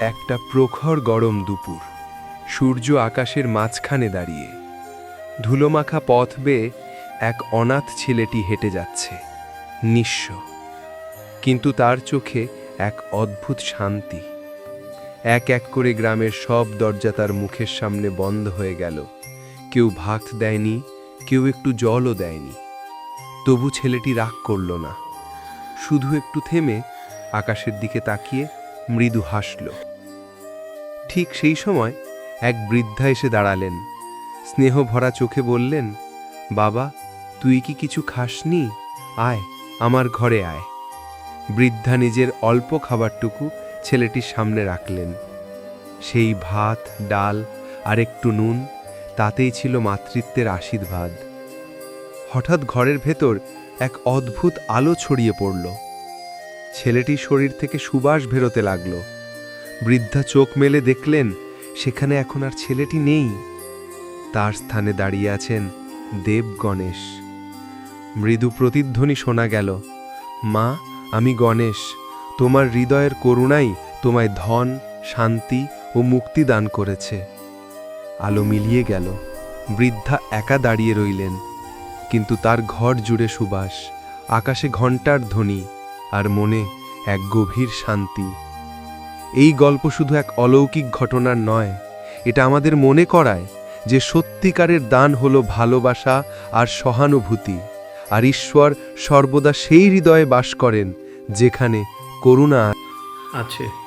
একটা প্রখর গরম দুপুর। সূর্য আকাশের মাঝখানে দাঁড়িয়ে। ধুলোমাখা পথ বেয়ে এক অনাথ ছেলেটি হেঁটে যাচ্ছে। নিঃস্ব। কিন্তু তার চোখে এক অদ্ভুত শান্তি। এক এক করে গ্রামের সব দরজা তার মুখের সামনে বন্ধ হয়ে গেল। কেউ ভাত দেয়নি, কেউ একটু জলও দেয়নি। তবু ছেলেটি রাগ করল না। শুধু একটু থেমে আকাশের দিকে তাকিয়ে মৃদু হাসল। ঠিক সেই সময় এক বৃদ্ধা এসে দাঁড়ালেন। স্নেহ ভরা চোখে বললেন, বাবা, তুই কি কিছু খাসনি? আয়, আমার ঘরে আয়। বৃদ্ধা নিজের অল্প খাবারটুকু ছেলেটির সামনে রাখলেন। সেই ভাত, ডাল আর একটু নুন, তাতেই ছিল মাতৃত্বের আশীর্বাদ। হঠাৎ ঘরের ভেতর এক অদ্ভুত আলো ছড়িয়ে পড়ল। ছেলেটির শরীর থেকে সুবাস বেরোতে লাগল। বৃদ্ধা চোখ মেলে দেখলেন, সেখানে এখন আর ছেলেটি নেই। তার স্থানে দাঁড়িয়ে আছেন দেব গণেশ। মৃদু প্রতিধ্বনি শোনা গেল, মা, আমি গণেশ। তোমার হৃদয়ের করুণাই তোমায় ধন, শান্তি ও মুক্তি দান করেছে। আলো মিলিয়ে গেল, বৃদ্ধা একা দাঁড়িয়ে রইলেন। কিন্তু তার ঘর জুড়ে সুবাস, আকাশে ঘণ্টার ধ্বনি। আর মনে এক গভীর শান্তি। এই গল্প শুধু এক অলৌকিক ঘটনার নয়, এটা আমাদের মনে করায় যে সত্যিকারের দান হল ভালোবাসা আর সহানুভূতি, আর ঈশ্বর সর্বদা সেই হৃদয়ে বাস করেন যেখানে করুণা আছে।